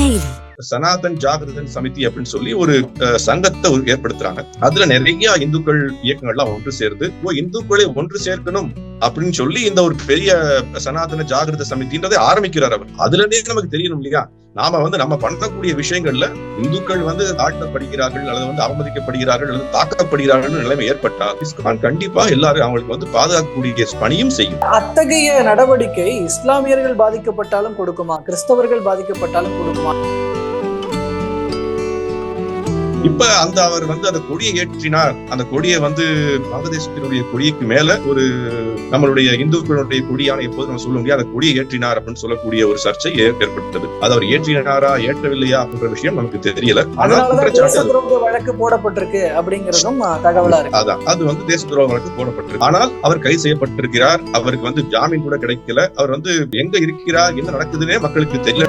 Daily Sanatan ஜாகிரதன் Samithi அப்படின்னு சொல்லி ஒரு சங்கத்தை ஏற்படுத்துறாங்க. அதுல நிறைய இந்துக்கள் இயக்கங்கள்லாம் ஒன்று சேர்ந்து இந்துக்களை ஒன்று சேர்க்கணும். அப்படின்னு சொல்லி இந்த ஒரு பெரிய சனாதன ஜாகிரத சமிதின்றதை ஆரம்பிக்கிறார் அவர். அதுல இருந்தே நமக்கு தெரியணும் இல்லையா? நாம வந்து நம்ம பண்ணக்கூடிய விஷயங்கள்ல இந்துக்கள் வந்து தாழ்த்தப்படுகிறார்கள் அல்லது வந்து அவமதிக்கப்படுகிறார்கள் அல்லது தாக்கப்படுகிறார்கள் நிலைமை ஏற்பட்டால் இஸ்கான் கண்டிப்பா எல்லாரும் அவங்களுக்கு வந்து பாதுகாக்கக்கூடிய பணியும் செய்யும். அத்தகைய நடவடிக்கை இஸ்லாமியர்கள் பாதிக்கப்பட்டாலும் கொடுக்குமா? கிறிஸ்தவர்கள் பாதிக்கப்பட்டாலும் கொடுக்குமா? இப்ப அந்த அவர் வந்து அந்த கொடியை ஏற்றினார். அந்த கொடியை வந்து வங்கதேசத்தினுடைய கொடிக்கு மேல ஒரு நம்மளுடைய இந்துக்களுடைய கொடியான எப்போது நம்ம சொல்ல முடியாது அந்த கொடியை ஏற்றினார் அப்படின்னு சொல்லக்கூடிய ஒரு சர்ச்சை ஏற்பட்டது. அது அவர் ஏற்றினாரா ஏற்றவில்லையா அப்படின்ற விஷயம் நமக்கு தெரியல. வழக்கு போடப்பட்டிருக்கு அப்படிங்கிறதும் தகவலா இருக்கு. அதான். அது வந்து தேச துரோக வழக்கு போடப்பட்டிருக்கு. ஆனால் அவர் கைது செய்யப்பட்டிருக்கிறார். அவருக்கு வந்து ஜாமீன் கூட கிடைக்கல. அவர் வந்து எங்க இருக்கிறார் என்ன நடக்குதுன்னே மக்களுக்கு தெரியல.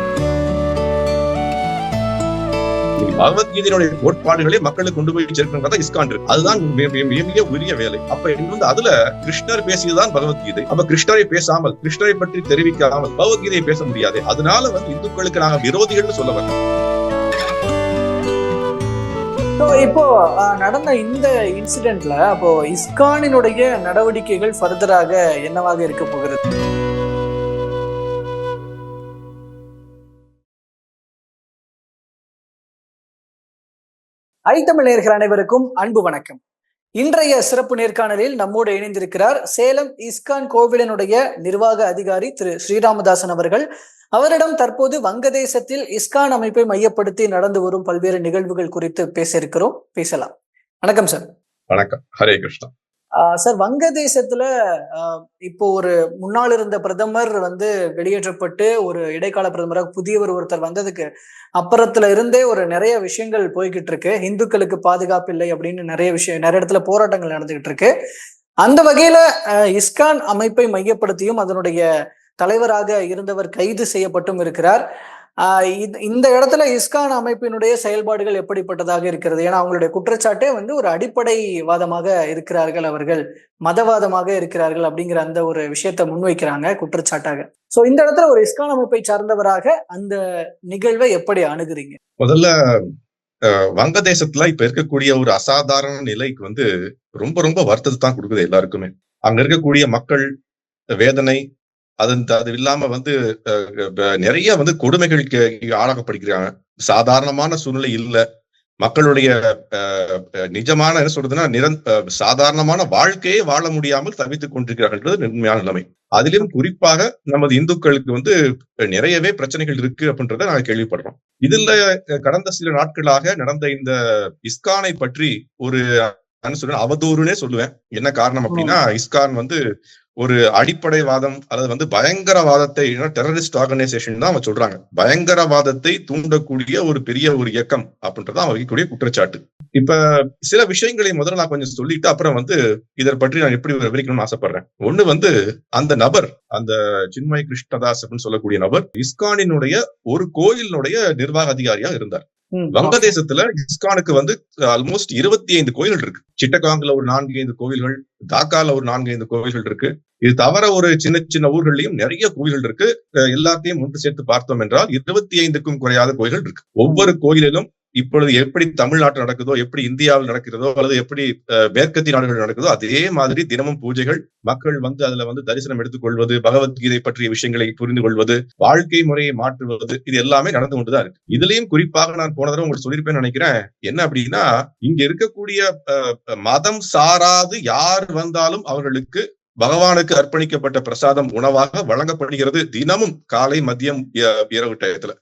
பகவத்கீதையினுடைய கோட்பாடுகளை மக்களுக்கு கொண்டு போய் சேர்க்கணும் தான் இஸ்கான் இருக்கு. அதுதான் மிக மிக- உரிய வேலை. அப்ப வந்து அதுல கிருஷ்ணர் பேசியதுதான் பகவத்கீதை. அப்ப கிருஷ்ணரை பேசாமல் கிருஷ்ணரை பற்றி தெரிவிக்காமல் பகவத்கீதையை பேச முடியாது. அதனால வந்து இந்துக்களுக்கு நாங்க விரோதிகள்னு சொல்ல வரல. இப்போ நடந்த இந்த இன்சிடென்ட்ல அப்போ இஸ்கானினுடைய நடவடிக்கைகள் ஃபர்தராக என்னவாக இருக்க போகிறது? ஐத்தமிழர்கள் அனைவருக்கும் அன்பு வணக்கம். இன்றைய சிறப்பு நேர்காணலில் நம்மோடு இணைந்திருக்கிறார் சேலம் இஸ்கான் கோவிலனுடைய நிர்வாக அதிகாரி திரு ஸ்ரீராமதாசன் அவர்கள். அவரிடம் தற்போது வங்கதேசத்தில் இஸ்கான் அமைப்பை மையப்படுத்தி நடந்து வரும் பல்வேறு நிகழ்வுகள் குறித்து பேச இருக்கிறோம். பேசலாம். வணக்கம் சார். வணக்கம். ஹரே கிருஷ்ணா. சார் வங்கதேசத்துல இப்போ ஒரு முன்னாள் இருந்த பிரதமர் வந்து வெளியேற்றப்பட்டு ஒரு இடைக்கால பிரதமராக புதியவர் ஒருத்தர் வந்ததுக்கு அப்புறத்துல இருந்தே ஒரு நிறைய விஷயங்கள் போய்கிட்டு இருக்கு இந்துக்களுக்கு பாதுகாப்பு இல்லை அப்படின்னு நிறைய விஷயம் நிறைய இடத்துல போராட்டங்கள் நடந்துகிட்டு இருக்கு அந்த வகையில இஸ்கான் அமைப்பை மையப்படுத்தியும் அதனுடைய தலைவராக இருந்தவர் கைது செய்யப்பட்டும் இருக்கிறார். இந்த- இந்த இடத்துல இஸ்கான் அமைப்பினுடைய செயல்பாடுகள் எப்படிப்பட்டதாக இருக்கிறது? ஏன்னா அவங்களுடைய குற்றச்சாட்டே வந்து ஒரு அடிப்படைவாதமாக இருக்கிறார்கள் அவர்கள் மதவாதமாக இருக்கிறார்கள் அப்படிங்கிற அந்த ஒரு விஷயத்தை முன்வைக்கிறாங்க குற்றச்சாட்டாக. சோ இந்த இடத்துல ஒரு இஸ்கான் அமைப்பை சார்ந்தவராக அந்த நிகழ்வை எப்படி அணுகுறீங்க? முதல்ல வங்கதேசத்துல இப்ப இருக்கக்கூடிய ஒரு அசாதாரண நிலைக்கு வந்து ரொம்ப ரொம்ப வருத்தத்தை தான் கொடுக்குது எல்லாருக்குமே. அங்க இருக்கக்கூடிய மக்கள் வேதனை அது அது இல்லாம வந்து நிறைய வந்து கொடுமைகளுக்கு ஆளாக்கப்படுகிறாங்க. சாதாரணமான சூழ்நிலை இல்ல. மக்களுடைய நிஜமான என்ன சொல்றதுன்னா நிரந் சாதாரணமான வாழ்க்கையே வாழ முடியாமல் தவித்துக் கொண்டிருக்கிறார்கள் உண்மையான நிலைமை. அதிலும் குறிப்பாக நமது இந்துக்களுக்கு வந்து நிறையவே பிரச்சனைகள் இருக்கு அப்படின்றத நாங்க கேள்விப்படுறோம். இதுல கடந்த சில நாட்களாக நடந்த இந்த இஸ்கானை பற்றி ஒரு அவதூறுனே சொல்லுவேன். என்ன காரணம் அப்படின்னா இஸ்கான் வந்து ஒரு அடிப்படைவாதம் அல்லது வந்து பயங்கரவாதத்தை டெரரிஸ்ட் ஆர்கனைசேஷன் தான் அவங்க சொல்றாங்க. பயங்கரவாதத்தை தூண்டக்கூடிய ஒரு பெரிய ஒரு இயக்கம் அப்படின்றத அவன் வைக்கக்கூடிய குற்றச்சாட்டு. இப்ப சில விஷயங்களை முதல்ல நான் கொஞ்சம் சொல்லிட்டு அப்புறம் வந்து இதை பற்றி நான் எப்படி விவரிக்கணும்னு ஆசைப்படுறேன். ஒண்ணு வந்து அந்த நபர் அந்த சின்மய் கிருஷ்ணதாஸ் அப்படின்னு சொல்லக்கூடிய நபர் இஸ்கானினுடைய ஒரு கோயிலினுடைய நிர்வாக அதிகாரியா இருந்தார். வங்கதேசத்துல இஸ்கானுக்கு வந்து ஆல்மோஸ்ட் இருபத்தி ஐந்து கோயில்கள் இருக்கு. சிட்டகாங்ல ஒரு நான்கு ஐந்து கோவில்கள் டாக்கால ஒரு நான்கு ஐந்து கோவில்கள் இருக்கு. இது தவிர ஒரு சின்ன சின்ன ஊர்கள்லயும் நிறைய கோவில்கள் இருக்கு. எல்லாத்தையும் ஒன்று சேர்த்து பார்த்தோம் என்றால் இருபத்தி ஐந்துக்கும் குறையாத கோயில்கள் இருக்கு. ஒவ்வொரு கோயிலிலும் இப்பொழுது எப்படி தமிழ்நாட்டில் நடக்குதோ எப்படி இந்தியாவில் நடக்கிறதோ அல்லது எப்படி அஹ், மேற்கத்திய நாடுகள் நடக்குதோ அதே மாதிரி தினமும் பூஜைகள் மக்கள் வந்து அதுல வந்து தரிசனம் எடுத்துக்கொள்வது பகவத்கீதை பற்றிய விஷயங்களை புரிந்து கொள்வது வாழ்க்கை முறையை மாற்றுவது இது எல்லாமே நடந்து கொண்டுதான் இருக்கு. இதுலயும் குறிப்பாக நான் போன தடவை உங்களுக்கு சொல்லியிருப்பேன்னு நினைக்கிறேன். என்ன அப்படின்னா இங்க இருக்கக்கூடிய அஹ், மதம் சாராது யார் வந்தாலும் அவர்களுக்கு பகவானுக்கு அர்ப்பணிக்கப்பட்ட பிரசாதம் உணவாக வழங்கப்படுகிறது தினமும் காலை மதியம் இரவு டயத்துல.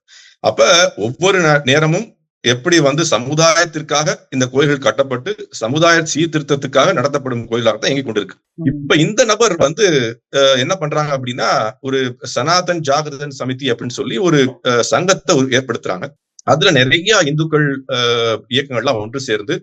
அப்ப ஒவ்வொரு நேரமும் எப்படி வந்து சமுதாயத்திற்காக இந்த கோயில்கள் கட்டப்பட்டு சமுதாய சீர்திருத்தத்துக்காக நடத்தப்படும் கோயிலாக தான் இயங்கிக் கொண்டிருக்கு. இப்ப இந்த நபர் வந்து என்ன பண்றாங்க அப்படின்னா ஒரு சனாதன் ஜாகிரதன் சமிதி அப்படின்னு சொல்லி ஒரு சங்கத்தை ஏற்படுத்துறாங்க. அதுல நிறைய இந்துக்கள் இயக்கங்கள்லாம் ஒன்று சேர்ந்து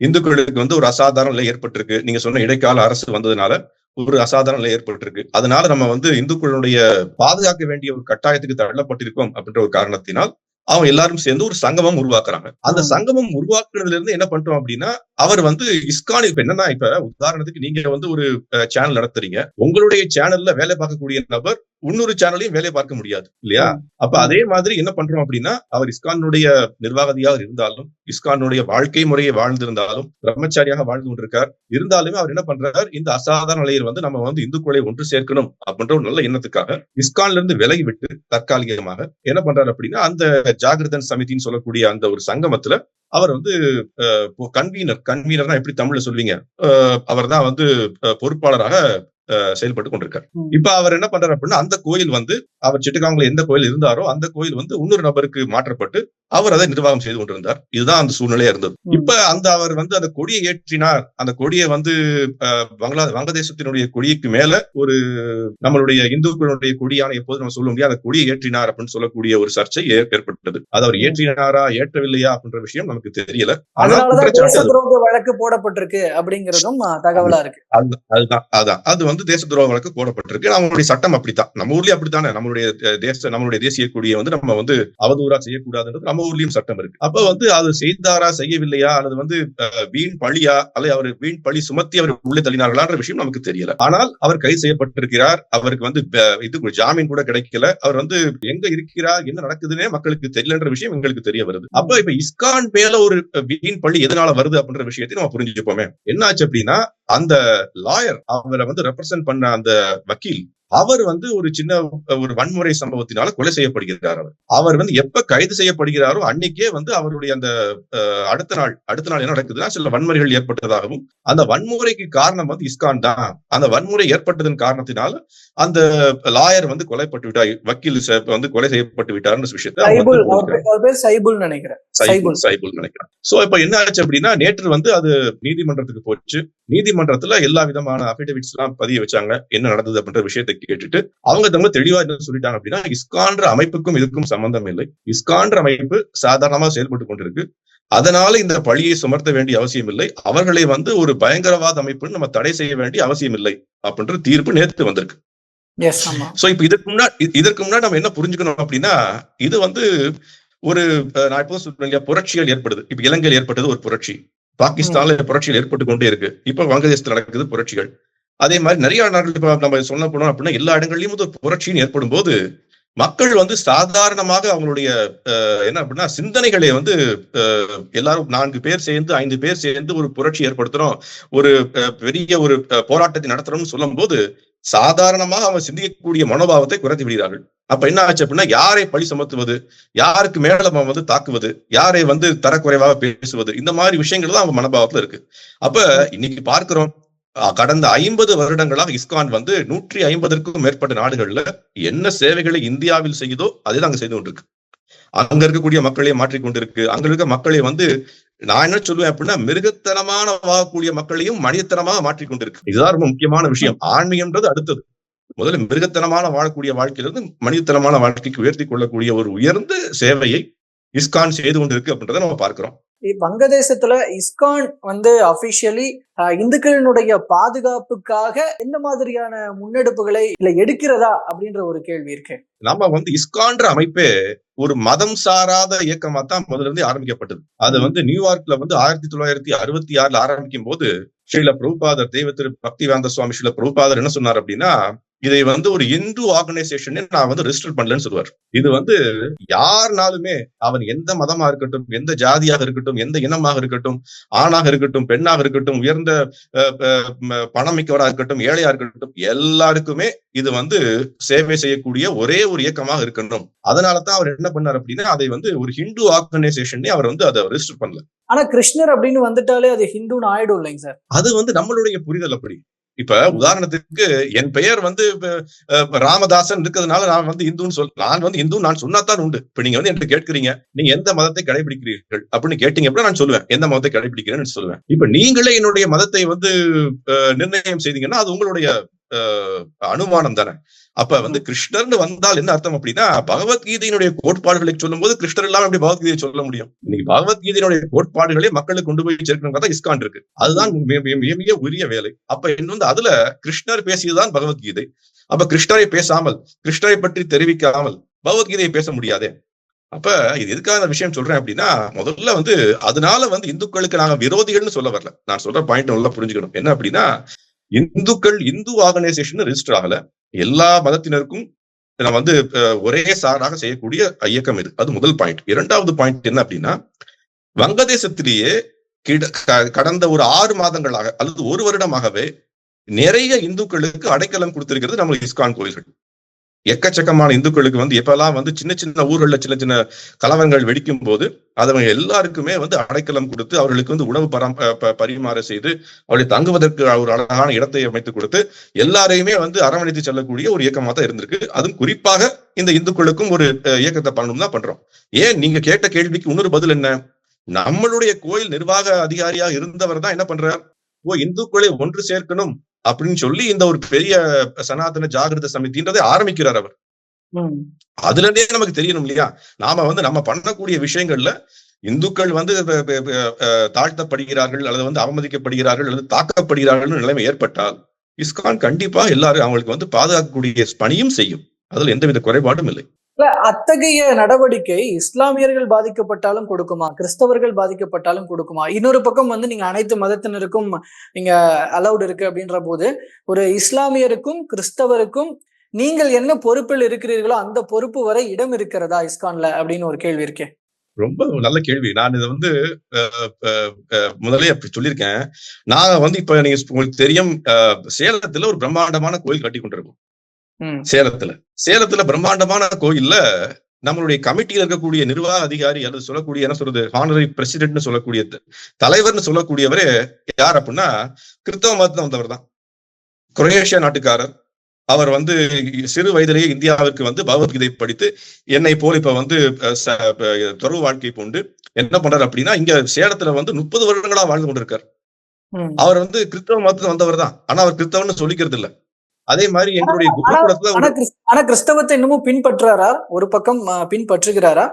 இந்துக்களுக்கு வந்து ஒரு அசாதாரண நிலை ஏற்பட்டிருக்கு. நீங்க சொன்ன இடைக்கால அரசு வந்ததுனால ஒரு அசாதாரண நிலை ஏற்பட்டிருக்கு. அதனால நம்ம வந்து இந்துக்களுடைய பாதுகாக்க வேண்டிய ஒரு கட்டாயத்துக்கு தள்ளப்பட்டிருக்கோம் அப்படின்ற ஒரு காரணத்தினால் அவங்க எல்லாரும் சேர்ந்து ஒரு சங்கமம் உருவாக்குறாங்க அந்த. சங்கமம் உருவாக்குறதுல இருந்து என்ன பண்றோம் அப்படின்னா அவர் வந்து இஸ்கான் இப்ப என்னன்னா இப்ப உதாரணத்துக்கு நீங்க வந்து ஒரு சேனல் நடத்துறீங்க உங்களுடைய சேனல்ல வேலை பார்க்கக்கூடிய நபர் இன்னொரு சேனலையும் வேலை பார்க்க முடியாது இல்லையா. அப்ப அதே மாதிரி என்ன பண்றோம் அப்படின்னா அவர் இஸ்கானுடைய நிர்வாகதியாக இருந்தாலும் இஸ்கானுடைய வாழ்க்கை முறையை வாழ்ந்திருந்தாலும் பிரம்மச்சாரியாக வாழ்ந்து கொண்டிருக்கார். இருந்தாலுமே அவர் என்ன பண்றார்? இந்த அசாதாரண நிலையில் வந்து நம்ம வந்து இந்துக்களை ஒன்று சேர்க்கணும் அப்படின்ற ஒரு நல்ல எண்ணத்துக்காக இஸ்கான்ல இருந்து விலகி விட்டு தற்காலிகமாக என்ன பண்றாரு அப்படின்னா அந்த ஜாகிரதன் சமிதின்னு சொல்லக்கூடிய அந்த ஒரு சங்கமத்துல அவர் வந்து கன்வீனர் கன்வீனர்னா எப்படி தமிழ்ல சொல்வீங்க? அவர் தான் வந்து பொறுப்பாளராக செயல்பட்டு கொண்டிருக்கார். இப்ப அவர் என்ன பண்றாரு அப்படின்னா அந்த கோயில் வந்து அவர் சிட்டுகாங்கில எந்த கோயில் இருந்தாரோ அந்த கோயில் வந்து இன்னொரு நபருக்கு மாற்றப்பட்டு அவர் அதை நிர்வாகம் செய்து கொண்டிருந்தார் இதுதான் அந்த சூழ்நிலையா இருந்தது. இப்ப அந்த அவர் வந்து அந்த கொடியை ஏற்றினார் அந்த கொடியை வந்து பங்களா வங்கதேசத்தினுடைய கொடிக்கு மேல ஒரு நம்மளுடைய இந்துக்களுடைய கொடியான எப்போது நம்ம சொல்ல முடியாது அந்த கொடியை ஏற்றினார் அப்படின்னு சொல்லக்கூடிய ஒரு சர்ச்சை ஏற்பட்டது அது அவர். ஏற்றினாரா ஏற்றவில்லையா அப்படின்ற விஷயம் நமக்கு தெரியல ஆனா அதனாலதான் தேச குற்றச்சாட்டு அது. துரோக வழக்கு போடப்பட்டிருக்கு அப்படிங்கறதும் தகவலா இருக்கு அது- அதுதான் அதான் அது வந்து தேச துரோக வழக்கு போடப்பட்டிருக்கு நம்மளுடைய சட்டம் அப்படித்தான். நம்ம ஊர்லயும் அப்படித்தானே? நம்மளுடைய தேச நம்மளுடைய தேசிய கொடியை வந்து நம்ம வந்து அவதூறா செய்யக்கூடாதுன்றது நம்ம ஊர்லயும் சட்டம் இருக்கு. அப்ப வந்து அது செய்தாரா செய்யவில்லையா? அல்லது வந்து வீண் பழியா? அல்லது அவர் வீண் பழி சுமத்தி அவர் உள்ளே தள்ளினார்களான்ற விஷயம் நமக்கு தெரியல. ஆனால் அவர் கைது செய்யப்பட்டிருக்கிறார். அவருக்கு வந்து இது ஜாமீன் கூட கிடைக்கல. அவர் வந்து எங்க இருக்கிறார்? என்ன நடக்குதுன்னே மக்களுக்கு தெரியலன்ற விஷயம் எங்களுக்கு தெரிய வருது. அப்ப இப்ப இஸ்கான் மேல ஒரு வீண் பழி எதனால வருது அப்படின்ற விஷயத்தை நம்ம புரிஞ்சுப்போமே என்னாச்சு அப்படின்னா அந்த லாயர் அவரை வந்து ரெப்ரசென்ட் பண்ண அந்த வக்கீல் அவர் வந்து ஒரு சின்ன ஒரு வன்முறை சம்பவத்தினால கொலை செய்யப்படுகிறார் அவர். அவர் வந்து எப்ப கைது செய்யப்படுகிறாரோ அன்னைக்கே வந்து அவருடைய அந்த அடுத்த நாள் அடுத்த நாள் என்ன நடக்குதுன்னா சில வன்முறைகள் ஏற்பட்டதாகவும் அந்த வன்முறைக்கு காரணம் வந்து இஸ்கான் தான். அந்த வன்முறை ஏற்பட்டதன் காரணத்தினால அந்த லாயர் வந்து கொலைப்பட்டு விட்டார் வக்கீல் வந்து கொலை செய்யப்பட்டு விட்டார்னு விஷயத்தை சைபுல் நினைக்கிறேன். சைபுல் நினைக்கிறேன். சோ இப்ப என்ன ஆச்சு அப்படின்னா நேற்று வந்து அது நீதிமன்றத்துக்கு போச்சு. நீதிமன்றத்துல எல்லா விதமான அபிடவிட்ஸ் எல்லாம் பதிய வச்சாங்க. என்ன நடந்தது அப்படின்ற விஷயத்தை கேட்டுட்டு அவங்க தங்க தெளிவா என்ன சொல்லிட்டாங்க அப்படின்னா இஸ்கான்ற அமைப்புக்கும் இதுக்கும் சம்பந்தம் இல்லை. இஸ்கான்ற அமைப்பு சாதாரணமா செயல்பட்டு கொண்டிருக்கு. அதனால இந்த பழியை சுமர்த்த வேண்டிய அவசியம் இல்லை. அவர்களை வந்து ஒரு பயங்கரவாத அமைப்புன்னு நம்ம தடை செய்ய வேண்டிய அவசியம் இல்லை அப்படின்ற தீர்ப்பு நேற்று வந்திருக்கு. சோ இப்ப இதற்கு முன்னாடி இதற்கு முன்னாடி நம்ம என்ன புரிஞ்சுக்கணும் அப்படின்னா இது வந்து ஒரு நான் இப்போ சொல்றேன் புரட்சிகள் ஏற்படுது. இப்ப இலங்கையில் ஏற்பட்டது ஒரு புரட்சி. பாகிஸ்தான்ல புரட்சிகள் ஏற்பட்டு கொண்டே இருக்கு. இப்ப வங்கதேசத்துல நடக்குது புரட்சிகள். அதே மாதிரி நிறைய நாடுகள் நம்ம சொல்ல போனோம் அப்படின்னா எல்லா இடங்கள்லயும் ஒரு புரட்சின்னு ஏற்படும் போது மக்கள் வந்து சாதாரணமாக அவங்களுடைய அஹ், என்ன அப்படின்னா சிந்தனைகளை வந்து எல்லாரும் நான்கு பேர் சேர்ந்து ஐந்து பேர் சேர்ந்து ஒரு புரட்சி ஏற்படுத்துறோம் ஒரு பெரிய ஒரு போராட்டத்தை நடத்துறோம்னு சொல்லும் போது சாதாரணமாக அவன் சிந்திக்கக்கூடிய மனோபாவத்தை குறைத்து விடுகிறார்கள். அப்ப என்ன ஆச்சு அப்படின்னா யாரை பழி சுமத்துவது யாருக்கு மேல அவன் வந்து தாக்குவது யாரை வந்து தரக்குறைவாக பேசுவது இந்த மாதிரி விஷயங்கள் தான் அவன் மனோபாவத்துல இருக்கு. அப்ப இன்னைக்கு பார்க்கிறோம் கடந்த ஐம்பது வருடங்களாக இஸ்கான் வந்து நூற்றி ஐம்பதற்கும் மேற்பட்ட நாடுகள்ல என்ன சேவைகளை இந்தியாவில் செய்யுதோ அதை அங்க செய்து கொண்டிருக்கு. அங்க இருக்கக்கூடிய மக்களையே மாற்றிக் கொண்டிருக்கு. அங்க இருக்க மக்களை வந்து நான் என்ன சொல்லுவேன் அப்படின்னா மிருகத்தனமான வாழக்கூடிய மக்களையும் மனிதத்தனமாக மாற்றிக்கொண்டிருக்கு இதுதான் ரொம்ப முக்கியமான விஷயம். ஆன்மீகம்ன்றது அடுத்தது. முதல்ல மிருகத்தனமான வாழக்கூடிய வாழ்க்கையிலிருந்து மனிதத்தனமான வாழ்க்கைக்கு உயர்த்தி கொள்ளக்கூடிய ஒரு உயர்ந்த சேவையை இஸ்கான் செய்து கொண்டிருக்கு அப்படின்றத நம்ம பார்க்கிறோம். வங்கதேசத்துல இஸ்கான் வந்து அபிஷியலி இந்துக்களினுடைய பாதுகாப்புக்காக எந்த மாதிரியான முன்னெடுப்புகளை இல்ல எடுக்கிறதா அப்படின்ற ஒரு கேள்வி இருக்கு. நம்ம வந்து இஸ்கான்ற அமைப்பே ஒரு மதம் சாராத இயக்கமா தான் முதல்ல இருந்து ஆரம்பிக்கப்பட்டது. அது வந்து நியூயார்க்ல வந்து ஆயிரத்தி தொள்ளாயிரத்தி அறுபத்தி ஆறுல ஆரம்பிக்கும் போது ஸ்ரீல பிரபுபாதர் தெய்வ திரு பக்திவேந்த சுவாமி ஸ்ரீல பிரபுபாதர் என்ன சொன்னார் அப்படின்னா இதை வந்து ஒரு இந்து ஆர்கனைசேஷன் நான் வந்து ரெஜிஸ்டர் பண்ணலன்னு சொல்லுவார். இது வந்து யாருனாலுமே அவன் எந்த மதமா இருக்கட்டும் எந்த ஜாதியாக இருக்கட்டும் எந்த இனமாக இருக்கட்டும் ஆணாக இருக்கட்டும் பெண்ணாக இருக்கட்டும் உயர்ந்த அஹ், அஹ், ம- பணம் மிக்கவராக இருக்கட்டும் ஏழையா இருக்கட்டும் எல்லாருக்குமே இது வந்து சேவை செய்யக்கூடிய ஒரே ஒரு இயக்கமாக இருக்கணும். அதனால தான் அவர் என்ன பண்ணார் அப்படின்னா அதை வந்து ஒரு ஹிந்து ஆர்கனைசேஷன் அவர் வந்து அதை ரெஜிஸ்டர் பண்ணல. ஆனா கிருஷ்ணர் அப்படின்னு வந்துட்டாலே அது ஹிந்துன்னு ஆயிடும் இல்லைங்க சார். அது வந்து நம்மளுடைய புரிதல் அப்படி. இப்ப உதாரணத்துக்கு என் பெயர் வந்து ராமதாசன் இருக்கிறதுனால நான் வந்து இந்துன்னு சொல் நான் வந்து இந்து நான் சொன்னாதான் உண்டு. இப்ப நீங்க வந்து என்கிட்ட கேட்கறீங்க நீங்க எந்த மதத்தை கடைபிடிக்கிறீர்கள் அப்படின்னு கேட்டீங்க அப்படின்னா நான் சொல்லுவேன். எந்த மதத்தை கடைபிடிக்கிறேன்னு சொல்லுவேன். இப்ப நீங்களே என்னுடைய மதத்தை வந்து நிர்ணயம் செய்தீங்கன்னா அது உங்களுடைய அனுமானம் தானே? அப்ப வந்து கிருஷ்ணர்னு வந்தால் என்ன அர்த்தம் அப்படின்னா பகவத்கீதையினுடைய கோட்பாடுகளை சொல்லும்போது கிருஷ்ணர் இல்லாம எப்படி பகவத்கீதையை சொல்ல முடியும்? இன்னைக்கு பகவத்கீதையினுடைய கோட்பாடுகளை மக்களுக்கு கொண்டு போய் சேர்க்கணும் தான் இஸ்கான் இருக்கு. அதுதான் மிக உரிய வேலை. அப்ப இன்னும் வந்து அதுல கிருஷ்ணர் பேசியதுதான் பகவத்கீதை. அப்ப கிருஷ்ணரை பேசாமல் கிருஷ்ணரை பற்றி தெரிவிக்காமல் பகவத்கீதையை பேச முடியாதே? அப்ப இது எதுக்காக விஷயம் சொல்றேன் அப்படின்னா முதல்ல வந்து அதனால வந்து இந்துக்களுக்கு நாங்க விரோதிகள்னு சொல்ல வரல. நான் சொல்ற பாயிண்ட் நல்லா புரிஞ்சுக்கணும். என்ன அப்படின்னா இந்துக்கள் இந்து ஆர்கனைசேஷன் ரெஜிஸ்டர் ஆகல. எல்லா மதத்தினருக்கும் நம்ம வந்து ஒரே சாராக செய்யக்கூடிய இயக்கம் இது. அது முதல் பாயிண்ட் இரண்டாவது பாயிண்ட் என்ன அப்படின்னா வங்கதேசத்திலேயே கிட- கடந்த ஒரு ஆறு மாதங்களாக அல்லது ஒரு வருடமாகவே நிறைய இந்துக்களுக்கு அடைக்கலம் கொடுத்திருக்கிறது நம்ம இஸ்கான் கோயில்கள். எக்கச்சக்கமான இந்துக்களுக்கு வந்து எப்பெல்லாம் வந்து சின்ன சின்ன ஊர்களில் சின்ன சின்ன கலவரங்கள் வெடிக்கும் போது அதவங்க எல்லாருக்குமே வந்து அடைக்கலம் கொடுத்து அவர்களுக்கு வந்து உணவு பரம் பரிமாற செய்து அவர்களை தங்குவதற்கு ஒரு அழகான இடத்தை அமைத்து கொடுத்து எல்லாரையுமே வந்து அரவணைத்து செல்லக்கூடிய ஒரு இயக்கமாக தான் இருந்திருக்கு. அதுவும் குறிப்பாக இந்த இந்துக்களுக்கும் ஒரு இயக்கத்தை பண்ணணும் தான் பண்றோம். ஏன் நீங்க கேட்ட கேள்விக்கு இன்னொரு பதில் என்ன? நம்மளுடைய கோயில் நிர்வாக அதிகாரியாக இருந்தவர் தான் என்ன பண்றார்? ஓ இந்துக்களை ஒன்று சேர்க்கணும். அப்படின்னு சொல்லி இந்த ஒரு பெரிய சனாதன ஜாகிரத சமிதின்றதை ஆரம்பிக்கிறார் அவர். அதுல இருந்தே நமக்கு தெரியணும் இல்லையா? நாம வந்து நம்ம பண்ணக்கூடிய விஷயங்கள்ல இந்துக்கள் வந்து தாழ்த்தப்படுகிறார்கள் அல்லது வந்து அவமதிக்கப்படுகிறார்கள் அல்லது தாக்கப்படுகிறார்கள் நிலைமை ஏற்பட்டால் இஸ்கான் கண்டிப்பா எல்லாரும் அவங்களுக்கு வந்து பாதுகாக்கக்கூடிய பணியும் செய்யும். அதுல எந்தவித குறைபாடும் இல்லை. இல்ல அத்தகைய நடவடிக்கை இஸ்லாமியர்கள் பாதிக்கப்பட்டாலும் கொடுக்குமா? கிறிஸ்தவர்கள் பாதிக்கப்பட்டாலும் கொடுக்குமா? இன்னொரு பக்கம் வந்து நீங்க அனைத்து மதத்தினருக்கும் நீங்க அலௌட் இருக்கு அப்படின்ற போது ஒரு இஸ்லாமியருக்கும் கிறிஸ்தவருக்கும் நீங்கள் என்ன பொறுப்பில் இருக்கிறீர்களோ அந்த பொறுப்பு வரை இடம் இருக்கிறதா இஸ்கான்ல அப்படின்னு ஒரு கேள்வி இருக்கேன் ரொம்ப நல்ல கேள்வி. நான் இதை வந்து முதலே அப்படி சொல்லியிருக்கேன். நான் வந்து இப்ப நீங்க உங்களுக்கு தெரியும் அஹ், சேலத்துல ஒரு பிரம்மாண்டமான கோயில் கட்டி கொண்டிருக்கோம். சேலத்துல. சேலத்துல பிரம்மாண்டமான கோயில்ல நம்மளுடைய கமிட்டியில் இருக்கக்கூடிய நிர்வாக அதிகாரி அல்லது சொல்லக்கூடிய என்ன சொல்றது ஹானரி பிரசிடென்ட்னு சொல்லக்கூடிய தலைவர்னு சொல்லக்கூடியவரே யார் அப்படின்னா கிறிஸ்தவ மதத்துல வந்தவர் தான் குரேஷியா நாட்டுக்காரர். அவர் வந்து சிறு வயதிலேயே இந்தியாவிற்கு வந்து பகவத்கீதை படித்து என்னை போல் இப்ப வந்து அஹ், ச- ப- துறவு வாழ்க்கை கொண்டு என்ன பண்றாரு அப்படின்னா இங்க சேலத்துல வந்து முப்பது வருடங்களா வாழ்ந்து கொண்டிருக்கார். அவர் வந்து கிறிஸ்தவ மதத்துல வந்தவர் தான் ஆனா அவர் கிறிஸ்தவன்னு சொல்லிக்கிறது இல்ல அதே மாதிரி எங்களுடைய குருகுலத்துல ஆனா கிறிஸ்- ஆனா கிறிஸ்தவத்தை இன்னமும் பின்பற்றாரா ஒரு பக்கம் பின்பற்றுகிறாரா?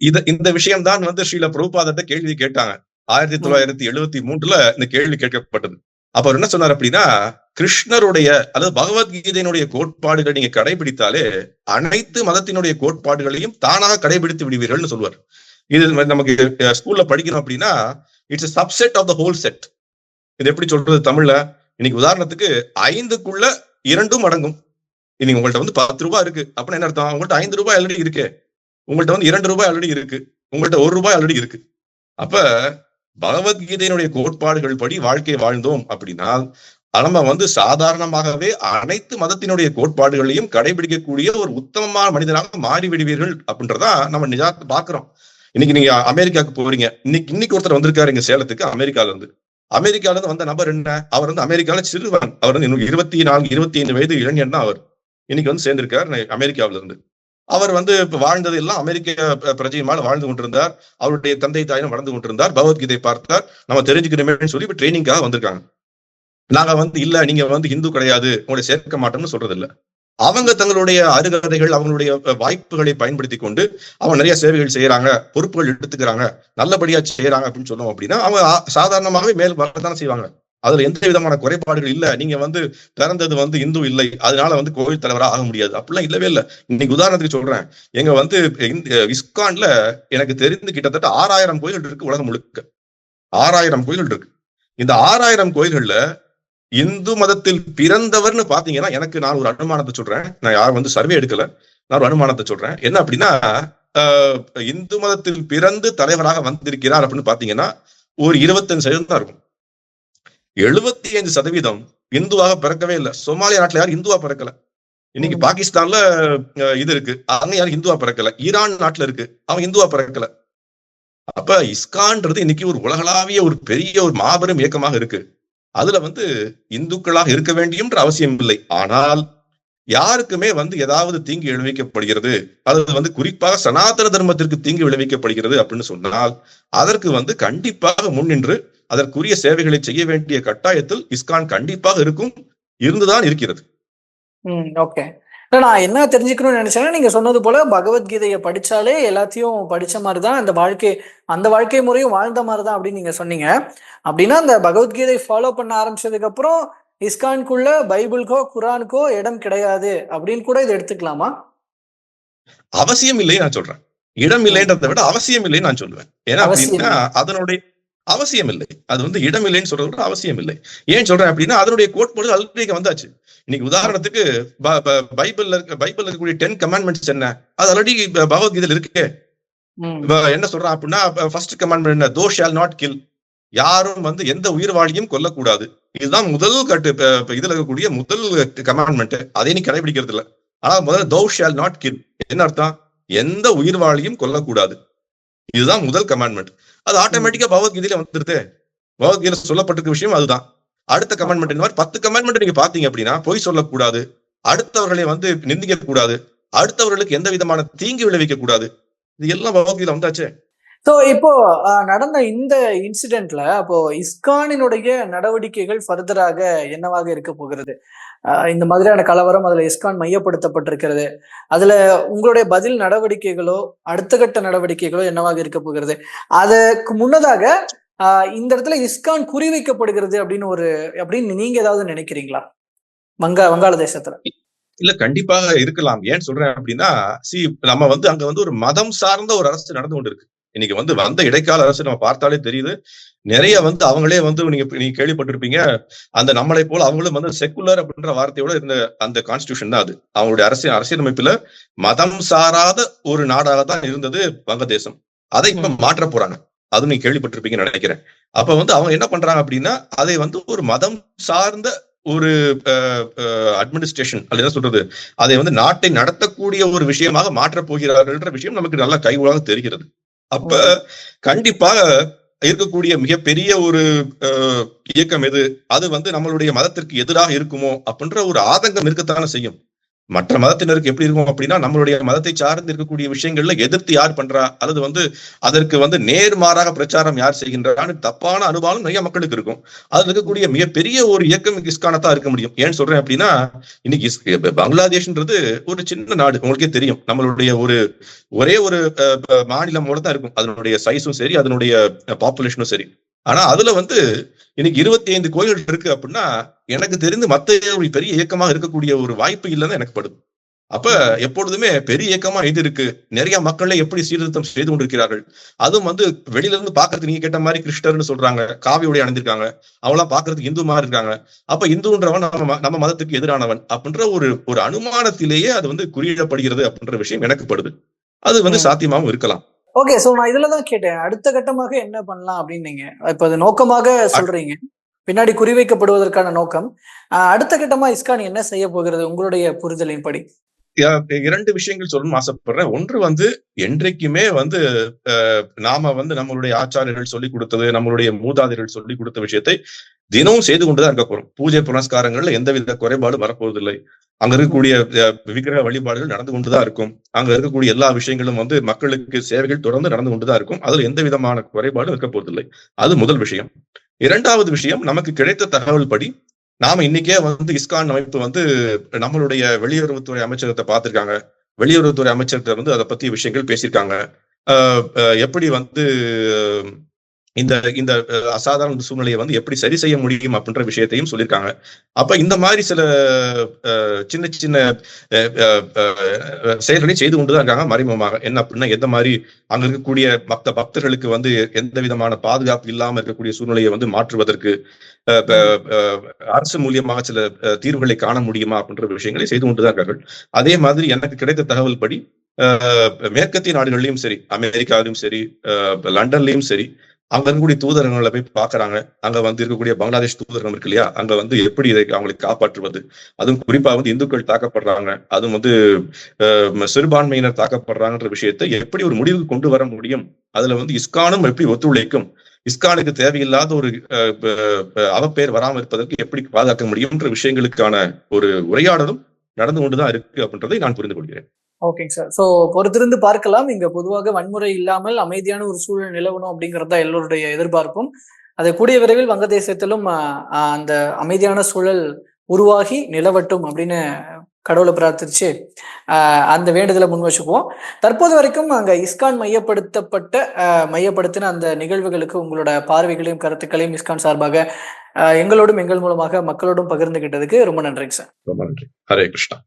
இத இந்த விஷயம் தான் வந்து ஸ்ரீல பிரபுபாதத்தை கேள்வி கேட்டாங்க. ஆயிரத்தி தொள்ளாயிரத்தி எழுபத்தி மூன்றுல இந்த கேள்வி கேட்கப்பட்டது. அப்ப அவர் என்ன சொன்னார் அப்படின்னா கிருஷ்ணருடைய அல்லது பகவத்கீதையினுடைய கோட்பாடுகளை நீங்க கடைபிடித்தாலே அனைத்து மதத்தினுடைய கோட்பாடுகளையும் தானாக கடைபிடித்து விடுவீர்கள்னு சொல்லுவார். இது நமக்கு ஸ்கூல்ல படிக்கணும் அப்படின்னா it's subset of the whole set இது எப்படி சொல்றது தமிழ்ல? இன்னைக்கு உதாரணத்துக்கு ஐந்துக்குள்ள இரண்டும் அடங்கும். இன்னைக்கு உங்கள்ட்ட வந்து பத்து ரூபாய் இருக்கு. அப்படின்னு என்ன அர்த்தம்? உங்கள்ட்ட ஐந்து ரூபாய் ஆல்ரெடி இருக்கு. உங்கள்ட்ட வந்து இரண்டு ரூபாய் ஆல்ரெடி இருக்கு. உங்கள்ட்ட ஒரு ரூபாய் ஆல்ரெடி இருக்கு. அப்ப பகவத்கீதையினுடைய கோட்பாடுகள் படி வாழ்க்கை வாழ்ந்தோம் அப்படின்னா நம்ம வந்து சாதாரணமாகவே அனைத்து மதத்தினுடைய கோட்பாடுகளையும் கடைபிடிக்கக்கூடிய ஒரு உத்தமமான மனிதனாக மாறிவிடுவீர்கள் அப்படின்றதா நம்ம நிஜாத்த பாக்குறோம். இன்னைக்கு நீங்க அமெரிக்காவுக்கு போறீங்க. இன்னைக்கு இன்னைக்கு ஒருத்தர் வந்திருக்காரு இங்க சேலத்துக்கு அமெரிக்கால இருந்து. அமெரிக்கால இருந்து வந்த நபர் என்ன? அவர் வந்து அமெரிக்கால சிறுவன். அவர் வந்து இன்னும் இருபத்தி நான்கு இருபத்தி ஐந்து வயது இளைஞன் தான் அவர். இன்னைக்கு வந்து சேர்ந்திருக்கார் அமெரிக்காவில இருந்து அவர் வந்து இப்ப வாழ்ந்தது எல்லாம் அமெரிக்க ப- வாழ்ந்து கொண்டிருந்தார். அவருடைய தந்தை தாயினும் வளர்ந்து கொண்டிருந்தார். பகவத்கீதை பார்த்தார். நம்ம தெரிஞ்சுக்கணுமேன்னு சொல்லி இப்ப ட்ரைனிங்காக வந்திருக்காங்க. நாங்க வந்து இல்ல நீங்க வந்து ஹிந்து கிடையாது. உங்களை சேர்க்க மாட்டோம்னு சொல்றது இல்ல அவங்க தங்களுடைய அருகதைகள் அவங்களுடைய வாய்ப்புகளை பயன்படுத்தி கொண்டு அவங்க நிறைய சேவைகள் செய்யறாங்க பொறுப்புகள் எடுத்துக்கிறாங்க நல்லபடியா செய்யறாங்க அப்படின்னு சொன்னோம் அப்படின்னா அவங்க சாதாரணமாகவே மேல் வரதான செய்வாங்க. அதுல எந்த விதமான குறைபாடுகள் இல்ல. நீங்க வந்து பிறந்தது வந்து இந்து இல்லை. அதனால வந்து கோவில் தலைவரா ஆக முடியாது. அப்படிலாம் இல்லவே இல்லை. இன்னைக்கு உதாரணத்துக்கு சொல்றேன். எங்க வந்து இஸ்கான்ல எனக்கு தெரிந்து கிட்டத்தட்ட ஆறாயிரம் கோயில்கள் இருக்கு உலகம் முழுக்க. ஆறாயிரம் கோயில்கள் இருக்கு. இந்த ஆறாயிரம் கோயில்கள்ல இந்து மதத்தில் பிறந்தவர்னு பாத்தீங்கன்னா எனக்கு நான் ஒரு அனுமானத்தை சொல்றேன். நான் யாரும் வந்து சர்வே எடுக்கல. நான் ஒரு அனுமானத்தை சொல்றேன். என்ன அப்படின்னா இந்து மதத்தில் பிறந்து தலைவராக வந்திருக்கிறார் அப்படின்னு பாத்தீங்கன்னா ஒரு இருபத்தஞ்சு சதவீதம் தான் இருக்கும். எழுபத்தி ஐந்து சதவீதம் இந்துவாக பிறக்கவே இல்லை. சோமாலியா நாட்டுல யாரும் இந்துவா பிறக்கல. இன்னைக்கு. பாகிஸ்தான்ல இது இருக்கு. அங்க யாரும் இந்துவா பிறக்கல. ஈரான் நாட்டுல இருக்கு. அவன் இந்துவா பிறக்கல. அப்ப இஸ்கான்றது இன்னைக்கு ஒரு உலகளாவிய ஒரு பெரிய ஒரு மாபெரும் இயக்கமாக இருக்கு. அதுல வந்து இந்துக்களாக இருக்க வேண்டியன்ற அவசியம் இல்லை. ஆனால் யாருக்குமே வந்து ஏதாவது தீங்கு விளைவிக்கப்படுகிறது அது வந்து குறிப்பாக சனாதன தர்மத்திற்கு தீங்கு விளைவிக்கப்படுகிறது அப்படின்னு சொன்னால் அதற்கு வந்து கண்டிப்பாக முன்னின்று அதற்குரிய சேவைகளை செய்ய வேண்டிய கட்டாயத்தில் இஸ்கான் கண்டிப்பாக இருக்கும் இருந்துதான் இருக்கிறது. ஓகே. நான் என்ன தெரிஞ்சுக்கணும்னு நினைச்சேன்னா நீங்க சொன்னது போல பகவத்கீதையை படிச்சாலே எல்லாத்தையும் படிச்ச மாதிரி தான் அந்த வாழ்க்கை அந்த வாழ்க்கை முறையும் வாழ்ந்த மாதிரி தான் அப்படின்னு நீங்க சொன்னீங்க. அப்படின்னா அந்த பகவத்கீதை ஃபாலோ பண்ண ஆரம்பிச்சதுக்கு அப்புறம் இஸ்கான்குள்ள பைபிளுக்கோ குரானுக்கோ இடம் கிடையாது அப்படின்னு கூட இதை எடுத்துக்கலாமா? அவசியம் இல்லை நான் சொல்றேன். இடம் இல்லைன்றதை விட அவசியம் இல்லைன்னு நான் சொல்லுவேன். ஏன்னா அப்படின்னா அதனுடைய அவசியம் இல்லை அது வந்து இடம் இல்லைன்னு சொல்றது கூட அவசியம் இல்லை ஏன் சொல்றேன் அப்படின்னா அதனுடைய கோட்பாடு ஆல்ரெடி வந்தாச்சு. இன்னைக்கு உதாரணத்துக்கு பைபிள்ல இருக்க பைபிள்ல இருக்கக்கூடிய டென் கமாண்ட்மெண்ட்ஸ் என்ன? அது ஆல்ரெடி பகவத்கீதையில இருக்கே. என்ன சொல்றான் அப்படின்னா ஃபர்ஸ்ட் கமாண்ட்மெண்ட் என்ன? தோ ஷால் நாட் கில் யாரும் வந்து எந்த உயிர்வாழியும் கொல்லக்கூடாது. இதுதான் முதல் கட்டு இதுல இருக்கக்கூடிய முதல் கமாண்ட்மெண்ட் அதை நீ கடைபிடிக்கிறது இல்ல ஆனா முதல்ல தோ ஷால் நாட் கில் என்ன அர்த்தம்? எந்த உயிர்வாழியும் கொல்லக்கூடாது. இதுதான் முதல் கமாண்ட்மெண்ட் அது ஆட்டோமேட்டிக்கா பகவத்கீதையில வந்துருது. பகவத்கீதையில சொல்லப்பட்டிருக்க விஷயம் அதுதான். அடுத்த கமாண்ட்மெண்ட் இந்த மாதிரி பத்து கமாண்ட்மெண்ட் நீங்க பாத்தீங்க அப்படின்னா பொய் சொல்லக்கூடாது. அடுத்தவர்களை வந்து நிந்திக்க கூடாது அடுத்தவர்களுக்கு எந்த விதமான தீங்கு விளைவிக்க கூடாது இது எல்லாம் பகவத்கீதை வந்தாச்சே. சோ இப்போ நடந்த இந்த இன்சிடென்ட்ல அப்போ இஸ்கானினுடைய நடவடிக்கைகள் ஃபர்தராக என்னவாக இருக்க போகிறது? இந்த மாதிரியான கலவரம் அதுல இஸ்கான் மையப்படுத்தப்பட்டிருக்கிறது. அதுல உங்களுடைய பதில் நடவடிக்கைகளோ அடுத்த கட்ட நடவடிக்கைகளோ என்னவாக இருக்க போகிறது? அதுக்கு முன்னதாக இந்த இடத்துல இஸ்கான் குறிவைக்கப்படுகிறது அப்படின்னு ஒரு அப்படின்னு நீங்க ஏதாவது நினைக்கிறீங்களா? வங்க வங்காளதேசத்துல இல்ல கண்டிப்பாக இருக்கலாம். ஏன் சொல்றேன் அப்படின்னா சி நம்ம வந்து அங்க வந்து ஒரு மதம் சார்ந்த ஒரு அரசு நடந்து கொண்டு இருக்கு இன்னைக்கு வந்து வந்த இடைக்கால அரசு நம்ம பார்த்தாலே தெரியுது. நிறைய வந்து அவங்களே வந்து நீங்க நீங்க கேள்விப்பட்டிருப்பீங்க. அந்த நம்மளை போல அவங்களும் வந்து செக்குலர் அப்படின்ற வார்த்தையோட இருந்த அந்த கான்ஸ்டியூஷன் தான் அது. அவங்களுடைய அரசியல் அரசியலமைப்புல மதம் சாராத ஒரு நாடாக தான் இருந்தது வங்கதேசம். அதை இப்ப. மாற்ற போறாங்க. அது நீங்க கேள்விப்பட்டிருப்பீங்கன்னு நினைக்கிறேன். அப்ப வந்து அவங்க என்ன பண்றாங்க அப்படின்னா அதை வந்து ஒரு மதம் சார்ந்த ஒரு அட்மினிஸ்ட்ரேஷன் அல்லது என்ன சொல்றது? அதை வந்து நாட்டை நடத்தக்கூடிய ஒரு விஷயமாக மாற்றப் போகிறார்கள்ன்ற விஷயம் நமக்கு நல்லா கைகூடாக தெரிகிறது. அப்ப கண்டிப்பாக இருக்கக்கூடிய மிகப்பெரிய ஒரு இயக்கம் எது? அது வந்து நம்மளுடைய மதத்திற்கு எதிராக இருக்குமோ? அப்படின்ற ஒரு ஆதங்கம் இருக்கத்தானே செய்யும். மற்ற மதத்தினருக்கு எப்படி இருக்கும் அப்படின்னா நம்மளுடைய மதத்தை சார்ந்து இருக்கக்கூடிய விஷயங்கள்ல எதிர்த்து யார் பண்றா? அல்லது வந்து அதற்கு வந்து நேர்மாறாக பிரச்சாரம் யார் செய்கின்றான்னு தப்பான அனுபவம் நிறைய மக்களுக்கு இருக்கும். அதுல இருக்கக்கூடிய மிகப்பெரிய ஒரு இயக்கம் இஸ்கானத்தான் இருக்க முடியும். ஏன் சொல்றேன் அப்படின்னா இன்னைக்கு பங்களாதேஷ்ன்றது ஒரு சின்ன நாடு. உங்களுக்கே தெரியும். நம்மளுடைய ஒரு ஒரே ஒரு மாநிலம் மூலம் தான் இருக்கும். அதனுடைய சைஸும் சரி அதனுடைய பாப்புலேஷனும் சரி. ஆனா அதுல வந்து இன்னைக்கு இருபத்தி ஐந்து கோயில்கள் இருக்கு அப்படின்னா எனக்கு தெரிந்து மத்த ஒரு பெரிய இயக்கமாக இருக்கக்கூடிய ஒரு வாய்ப்பு இல்லைன்னு எனக்கு படுது. அப்ப எப்பொழுதுமே பெரிய இயக்கமா இது இருக்கு. நிறைய மக்களே எப்படி சீர்திருத்தம் செய்து கொண்டிருக்கிறார்கள்? அதுவும் வந்து வெளியில இருந்து பாக்குறதுக்கு நீங்க கேட்ட மாதிரி கிறிஸ்டர்னு சொல்றாங்க. காவியோட அணிந்திருக்காங்க. அவங்களாம் பாக்குறதுக்கு இந்து மாதிரி இருக்காங்க. அப்ப இந்துன்றவன் நம்ம நம்ம மதத்துக்கு எதிரானவன் அப்படின்ற ஒரு ஒரு அனுமானத்திலேயே அது வந்து குறியிடப்படுகிறது அப்படின்ற விஷயம் எனக்கு படுது. அது வந்து. சாத்தியமாவும் இருக்கலாம். ஓகே சோ நான் இதுல தான் கேட்டேன். அடுத்த கட்டமாக என்ன பண்ணலாம் அப்படின்னு நீங்க. இப்ப அது நோக்கமாக சொல்றீங்க. பின்னாடி குறிவைக்கப்படுவதற்கான நோக்கம். அடுத்த கட்டமா இஸ்கான் என்ன செய்ய போகிறது? உங்களுடைய புரிதலின்படி. இரண்டு விஷயங்கள் சொல்லணும்னு ஆசைப்படுறேன். ஒன்று வந்து என்றைக்குமே வந்து நாம வந்து நம்மளுடைய ஆச்சாரியர்கள் சொல்லி கொடுத்தது நம்மளுடைய மூதாதையர்கள் சொல்லி கொடுத்த விஷயத்தை தினமும் செய்து கொண்டுதான் இருக்க போறோம். பூஜை புனஸ்காரங்கள்ல எந்தவித குறைபாடும் வரப்போவதில்லை. அங்க இருக்கக்கூடிய விக்கிரக வழிபாடுகள் நடந்து கொண்டுதான் இருக்கும். அங்க இருக்கக்கூடிய எல்லா விஷயங்களும் வந்து மக்களுக்கு சேவைகள் தொடர்ந்து நடந்து கொண்டுதான் இருக்கும். அதுல எந்த விதமான குறைபாடும் இருக்க போவதில்லை. அது முதல் விஷயம். இரண்டாவது விஷயம் நமக்கு கிடைத்த தகவல் படி நாம இன்னைக்கே வந்து இஸ்கான் அமைப்பு வந்து நம்மளுடைய வெளியுறவுத்துறை அமைச்சகத்தை பார்த்திருக்காங்க. வெளியுறவுத்துறை அமைச்சர்கிட்ட வந்து அதை பத்தி விஷயங்கள் பேசியிருக்காங்க. அஹ் அஹ் எப்படி வந்து இந்த இந்த அசாதாரண சூழ்நிலையை வந்து எப்படி சரி செய்ய முடியும் அப்படின்ற விஷயத்தையும் சொல்லியிருக்காங்க. அப்ப இந்த மாதிரி சில அஹ், சின்ன சின்ன அஹ், அஹ், செயல்களை செய்து கொண்டுதான் இருக்காங்க. மறைமுகமாக என்ன அப்படின்னா எந்த மாதிரி அங்க இருக்கக்கூடிய மத்த பக்தர்களுக்கு வந்து எந்த விதமான பாதுகாப்பு இல்லாம இருக்கக்கூடிய சூழ்நிலையை வந்து மாற்றுவதற்கு அஹ், அஹ், அரசு மூலியமாக சில தீர்வுகளை காண முடியுமா அப்படின்ற விஷயங்களை செய்து கொண்டுதான் இருக்கார்கள். அதே மாதிரி எனக்கு கிடைத்த தகவல் படி அஹ், மேற்கத்திய நாடுகள்லயும் சரி அமெரிக்காவிலும் சரி அஹ், லண்டன்லயும் சரி அங்கங்கூடிய தூதரங்களை போய் பாக்குறாங்க அங்க வந்து இருக்கக்கூடிய பங்களாதேஷ் தூதரகம் இருக்கு இல்லையா அங்க வந்து எப்படி இதை அவங்களை காப்பாற்றுவது? அதுவும் குறிப்பா வந்து இந்துக்கள் தாக்கப்படுறாங்க. அதுவும் வந்து சிறுபான்மையினர் தாக்கப்படுறாங்கன்ற விஷயத்தை எப்படி ஒரு முடிவுக்கு கொண்டு வர முடியும்? அதுல வந்து இஸ்கானும் எப்படி ஒத்துழைக்கும்? இஸ்கானுக்கு தேவையில்லாத ஒரு அஹ், அவப்பெயர் வராமல் இருப்பதற்கு எப்படி பாதுகாக்க முடியும்ன்ற விஷயங்களுக்கான ஒரு உரையாடலும் நடந்து கொண்டுதான் இருக்கு அப்படின்றதை நான் புரிந்து கொள்கிறேன். ஓகேங்க சார். ஸோ பொறுத்திருந்து பார்க்கலாம். இங்க பொதுவாக வன்முறை இல்லாமல் அமைதியான ஒரு சூழல் நிலவணும் அப்படிங்கிறது தான் எல்லோருடைய எதிர்பார்ப்பும். அதை கூடிய விரைவில் வங்கதேசத்திலும் அந்த அமைதியான சூழல் உருவாகி நிலவட்டும் அப்படின்னு கடவுளை பிரார்த்திச்சு ஆஹ், அந்த வேண்டுதலை முன் வச்சுக்குவோம். தற்போது வரைக்கும் அங்க இஸ்கான் மையப்படுத்தப்பட்ட மையப்படுத்தின அந்த நிகழ்வுகளுக்கு உங்களோட பார்வைகளையும் கருத்துக்களையும் இஸ்கான் சார்பாக எங்களோடும் எங்கள் மூலமாக மக்களோடும் பகிர்ந்துகிட்டதுக்கு ரொம்ப நன்றிங்க சார். ரொம்ப நன்றி. ஹரே கிருஷ்ணா.